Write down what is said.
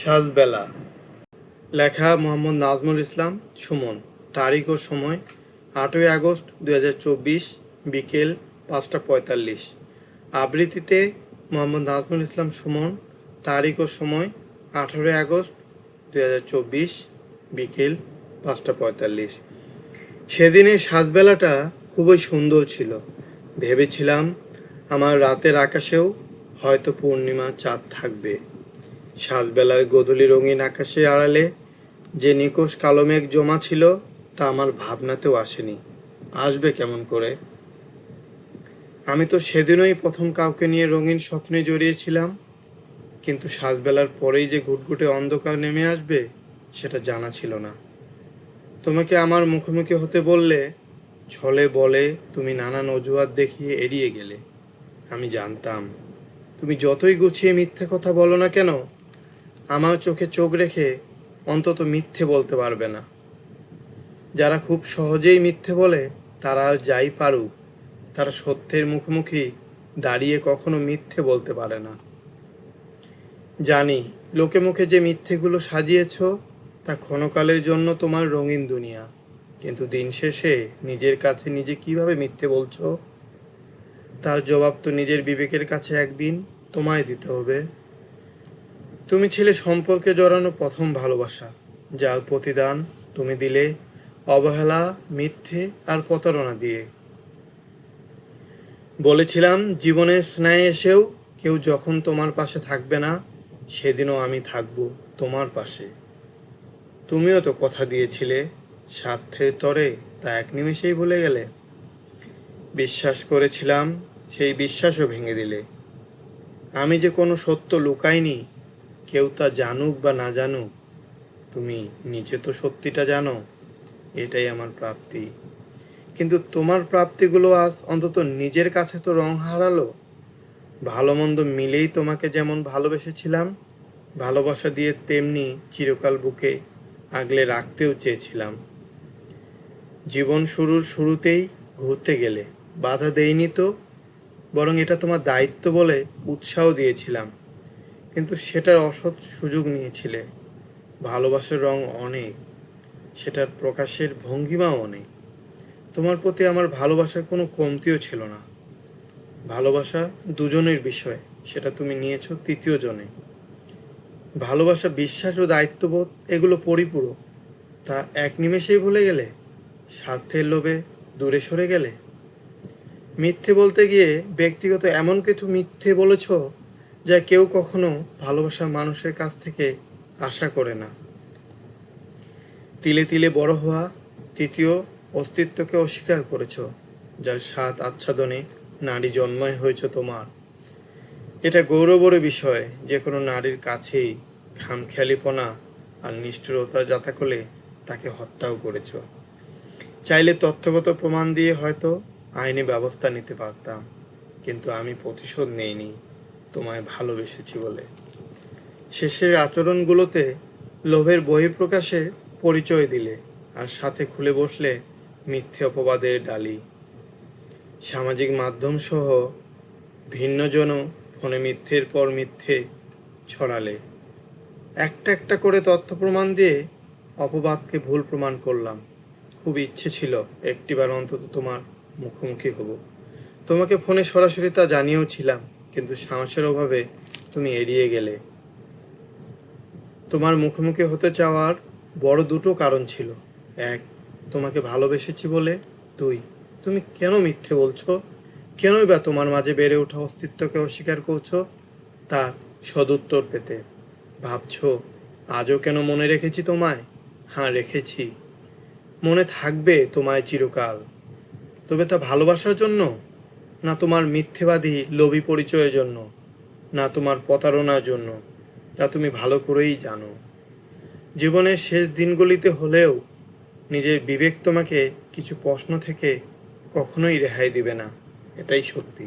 সাজবেলা। লেখা মোহাম্মদ নাজমুল ইসলাম, সুমন। তারিখ ও সময়, আটই আগস্ট দু হাজার চব্বিশ, বিকেল পাঁচটা পঁয়তাল্লিশ। আবৃত্তিতে মোহাম্মদ নাজমুল ইসলাম, সুমন। তারিখ ও সময়, আঠেরোই আগস্ট দু হাজার চব্বিশ, বিকেল পাঁচটা পঁয়তাল্লিশ। সেদিনের সাজবেলাটা খুবই সুন্দর ছিল। ভেবেছিলাম আমার রাতের আকাশেও হয়তো পূর্ণিমা চাঁদ থাকবে। সাজবেলায় গোধূলি রঙিন আকাশে আড়ালে যে নিকোষ কালো মেঘ জমা ছিল, তা আমার ভাবনাতেও আসেনি। আসবে কেমন করে? আমি তো সেদিনই প্রথম কাউকে নিয়ে রঙিন স্বপ্নে জড়িয়েছিলাম, কিন্তু সাজবেলার পরেই যে ঘুটঘুটে অন্ধকার নেমে আসবে, সেটা জানা ছিল না। তোমাকে আমার মুখোমুখি হতে বললে, ছলে বলে তুমি নানান অজুহাত দেখিয়ে এড়িয়ে গেলে। আমি জানতাম, তুমি যতই গুছিয়ে মিথ্যে কথা বলো না কেন আমার চোখে চোখ রেখে অন্তত মিথ্যে বলতে পারবে না। যারা খুব সহজেই মিথ্যে বলে তারা যাই পারুক। তারা সত্যের মুখোমুখি দাঁড়িয়ে কখনো মিথ্যে বলতে পারে না। জানি, লোকে মুখে যে মিথ্যেগুলো সাজিয়েছ, তা ক্ষণকালের জন্য তোমার রঙিন দুনিয়া। কিন্তু দিন শেষে নিজের কাছে নিজে কীভাবে মিথ্যে বলছো? তার জবাব তো নিজের বিবেকের কাছে একদিন তোমায় দিতে হবে। তুমি ছিলে সম্পর্কে জড়ানো প্রথম ভালোবাসা, যার প্রতিদান তুমি দিলে অবহেলা, মিথ্যে আর প্রতারণা দিয়ে। বলেছিলাম, জীবনের স্নেহে এসেও কেউ যখন তোমার পাশে থাকবে না, সেদিনও আমি থাকব তোমার পাশে। তুমিও তো কথা দিয়েছিলে, স্বার্থের তরে তা এক নিমেষেই ভুলে গেলে। বিশ্বাস করেছিলাম, সেই বিশ্বাসও ভেঙে দিলে। আমি যে কোনো সত্য লুকাইনি কেউ তা জানুক বা না জানুক, তুমি নিজে তো সত্যিটা জানো, এটাই আমার প্রাপ্তি। কিন্তু তোমার প্রাপ্তিগুলো আজ অন্তত নিজের কাছে তো রং হারালো। ভালো মন্দ মিলেই তোমাকে যেমন ভালোবেসেছিলাম, ভালোবাসা দিয়ে তেমনি চিরকাল বুকে আগলে রাখতেও চেয়েছিলাম। জীবন শুরুর শুরুতেই ঘুরতে গেলে বাধা দেইনি তো, বরং এটা তোমার দায়িত্ব বলে উৎসাহ দিয়েছিলাম। কিন্তু সেটার অসৎ সুযোগ নিয়েছিলে। ভালোবাসার রং অনেক, সেটার প্রকাশের ভঙ্গিমাও অনেক। তোমার প্রতি আমার ভালোবাসার কোনো কমতিও ছিল না। ভালোবাসা দুজনের বিষয়, সেটা তুমি নিয়েছো তৃতীয় জনে। ভালোবাসা বিশ্বাস ও দায়িত্ববোধ, এগুলো পরিপূরক। তা এক নিমেষেই ভুলে গেলে? স্বার্থের লোভে দূরে সরে গেলে? মিথ্যে বলতে গিয়ে ব্যক্তিগত এমন কিছু মিথ্যে বলেছ যা কেউ কখনো ভালোবাসা মানুষের কাছ থেকে আশা করে না। তিলে তিলে বড় হওয়া তৃতীয় অস্তিত্বকে অস্বীকার করেছ, যার স্বাদ আচ্ছাদনে নারী জন্মই হয়েছে তোমার। এটা গৌরবর বিষয় যে কোনো নারীর কাছেই খামখেয়ালিপনা আর নিষ্ঠুরতা যাতা করলে তাকে হত্যাও করেছ। চাইলে তথ্যগত প্রমাণ দিয়ে হয়তো আইনি ব্যবস্থা নিতে পারতাম, কিন্তু আমি প্রতিশোধ নেইনি। তোমায় ভালোবেসেছি বলে। শেষের আচরণগুলোতে লোভের বহিঃপ্রকাশে পরিচয় দিলে আর সাথে খুলে বসলে মিথ্যে অপবাদের ডালি। সামাজিক মাধ্যম সহ ভিন্নজনও ফোনে মিথ্যের পর মিথ্যে ছড়ালে। একটা একটা করে তথ্য প্রমাণ দিয়ে অপবাদকে ভুল প্রমাণ করলাম। খুব ইচ্ছে ছিল একটিবার অন্তত তোমার মুখোমুখি হব। তোমাকে ফোনে সরাসরি তা জানিয়েও ছিলাম। কিন্তু সাহসের অভাবে তুমি এড়িয়ে গেলে। তোমার মুখোমুখি হতে চাওয়ার বড় দুটো কারণ ছিল। এক, তোমাকে ভালোবেসেছি বলে। দুই, তুমি কেন মিথ্যে বলছো? কেনই বা তোমার মাঝে বেড়ে ওঠা অস্তিত্বকে অস্বীকার করছ? তার সদুত্তর পেতে। ভাবছ, আজও কেন মনে রেখেছি তোমায়? হ্যাঁ রেখেছি। মনে থাকবে তোমায় চিরকাল। তবে তা ভালোবাসার জন্য? না তোমার মিথ্যেবাদী লোভী পরিচয়ের জন্য, না তোমার প্রতারণার জন্য, তা তুমি ভালো করেই জানো। জীবনের শেষ দিনগুলিতে হলেও নিজের বিবেক তোমাকে কিছু প্রশ্ন থেকে কখনোই রেহাই দিবে না, এটাই সত্যি।